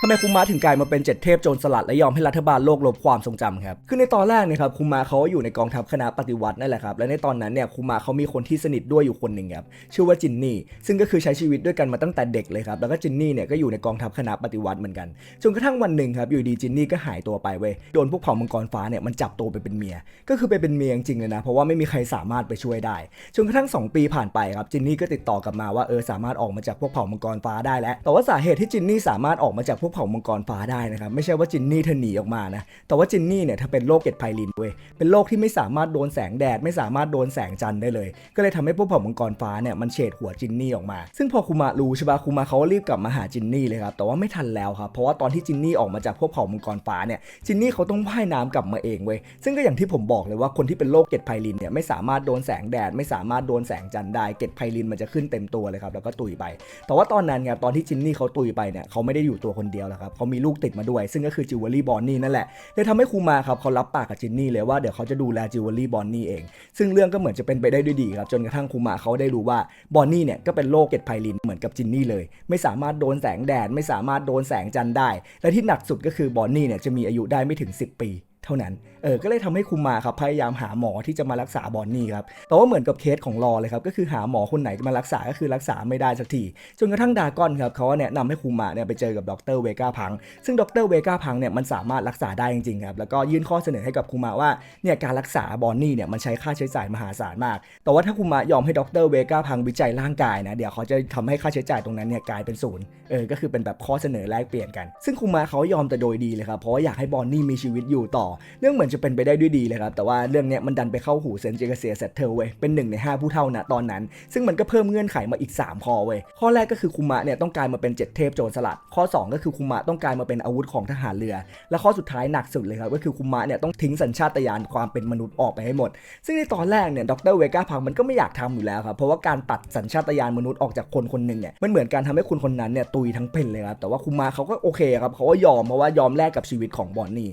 ทำไมคุมะถึงกลายมาเป็นเจ็ดเทพโจรสลัดและยอมให้รัฐบาลโลกลบความทรงจำครับคือในตอนแรกเนี่ยครับคุมะเขาอยู่ในกองทัพคณะปฏิวัตินั่นแหละครับและในตอนนั้นเนี่ยคุมะเขามีคนที่สนิทด้วยอยู่คนหนึ่งครับชื่อว่าจินนี่ ซึ่งก็คือใช้ชีวิตด้วยกันมาตั้งแต่เด็กเลยครับแล้วก็จินนี่เนี่ยก็อยู่ในกองทัพคณะปฏิวัติเหมือนกันจนกระทั่งวันหนึ่งครับอยู่ดีจินนี่ก็หายตัวไปเว้ยโดนพวกเผ่ามังกรฟ้าเนี่ยมันจับตัวไปเป็นเมีย ก็คือไปเป็นเมียจริงเลยนะเพราะว่าไม่มีใครสามารถไปช่วยได้จนกระทั่ง 2 ปีผ่านไปครับจินนี่ก็ติดต่อกลับมาว่าเออสามารถออกมาจากพวกเผ่ามังกรฟ้าได้แล้วแต่ว่าสาเหตุที่จินนี่สามารถออกมาจากพวกเผ่ามังกรฟ้าได้นะครับ ไม่ใช่ว่าจินนี่เธอหนีออกมานะ แต่ว่าจินนี่เนี่ยเธอเป็นโรคเกล็ดไพลินเว้ย เป็นโรคที่ไม่สามารถโดนแสงแดด ไม่สามารถโดนแสงจันทร์ได้เลย ก็เลยทำให้พวกเผ่ามังกรฟ้าเนี่ยมันเฉดหัวจินนี่ออกมา ซึ่งพอคุมะรู้ใช่ปะคุมะเขารีบกลับมาหาจินนี่เลยครับ แต่ว่าไม่ทันแล้วครับ เพราะว่าตอนที่จินนี่ออกมาจากพวกเผ่ามังกรฟ้าเนี่ย จินนี่เขาต้องว่ายน้ำกลับมาเองเว้ย ซึ่งก็อย่างที่ผมบอกเลยว่าคนที่เป็นโรคเกล็ดไพลินเนี่ยไม่สามารถโดนแสงแดด ไม่สามารถโดนแสงจันทร์ได้ เกล็ดไพลินมันจะขึ้นเต็มตัวเลยครับ แล้วก็ตุยไป แต่ว่าตอนนั้นครับตอนที่จินนี่เขาตุยไปเนี่ยเขาไม่ได้อยู่ตัวคนเดียวแล้วครับเขามีลูกติดมาด้วย ซึ่งก็คือจิวเวลรี่บอนนี่นั่นแหละเลยทำให้ครูมาครับเขารับปากกับจินนี่เลยว่าเดี๋ยวเขาจะดูแลจิวเวลรี่บอนนี่เอง ซึ่งเรื่องก็เหมือนจะเป็นไปได้ด้วยดีครับจนกระทั่งครูมาเขาได้รู้ว่าบอนนี่เนี่ยก็เป็นโรคเกล็ดไพลินเหมือนกับจินนี่เลย ไม่สามารถโดนแสงแดดไม่สามารถโดนแสงจันทร์ได้ และที่หนักสุดก็คือบอนนี่เนี่ยจะมีอายุได้ไม่ถึง 10 ปี เท่านั้น เออ ก็เลยทำให้คุมมาครับ พยายามหาหมอที่จะมารักษาบอนนี่ครับ แต่ว่าเหมือนกับเคสของรอเลยครับ ก็คือหาหมอคนไหนมารักษา ก็คือรักษาไม่ได้สักที จนกระทั่งดากอนครับเขาแนะนำให้คุมมาเนี่ยไปเจอกับดรเวกาพัง ซึ่งดรเวกาพังเนี่ยมันสามารถรักษาได้จริงๆครับ แล้วก็ยื่นข้อเสนอให้กับคุมาว่า เนี่ยการรักษาบอนนี่เนี่ยมันใช้ค่าใช้จ่ายมหาศาลมาก แต่ว่าถ้าคุมายอมให้ดรเวกาพังวิจัยร่างกายนะ เดี๋ยวเขาจะทำให้ค่าใช้จ่ายตรงนั้นเนี่ยกลายเป็นศูนย์ เออ ก็คือเป็นแบบข้อเสนอแลกเปลี่ยนกัน ซึ่งคุมาเขายอมแต่โดยดีเลยครับ เพราะว่าอยากให้บอนนี่มีชีวิตอยู่ต่อเรื่องเหมือนจะเป็นไปได้ด้วยดีเลยครับ แต่ว่าเรื่องเนี้ยมันดันไปเข้าหูเซนเจกเซียเซตเทลเว้ยเป็นหนึ่งใน 5 ผู้เท่านะตอนนั้น ซึ่งมันก็เพิ่มเงื่อนไขมาอีก 3 ข้อเว้ยข้อแรกก็คือคุมะเนี่ยต้องกลายมาเป็นเจ็ดเทพโจรสลัด ข้อ 2 ก็คือคุมะต้องกลายมาเป็นอาวุธของทหารเรือ และข้อสุดท้ายหนักสุดเลยครับก็คือคุมะเนี่ยต้องทิ้งสัญชาตญาณความเป็นมนุษย์ออกไปให้หมด ซึ่งในตอนแรกเนี่ยดรเวก้าพังมันก็ไม่อยากทำอยู่แล้วครับเพราะว่าการตัดสัญชาตญาณมนุษย์ออกจากคนคนหนึ่งเนี่ยมันเหมือนการทำให้คนคนนั้นเนี่ยตุยทั้งเป็นเลยครับแต่ว่าคุมะเขาก็โอเคครับเขาก็ยอมเพราะว่ายอมแลกกับชีวิตของบอนนี่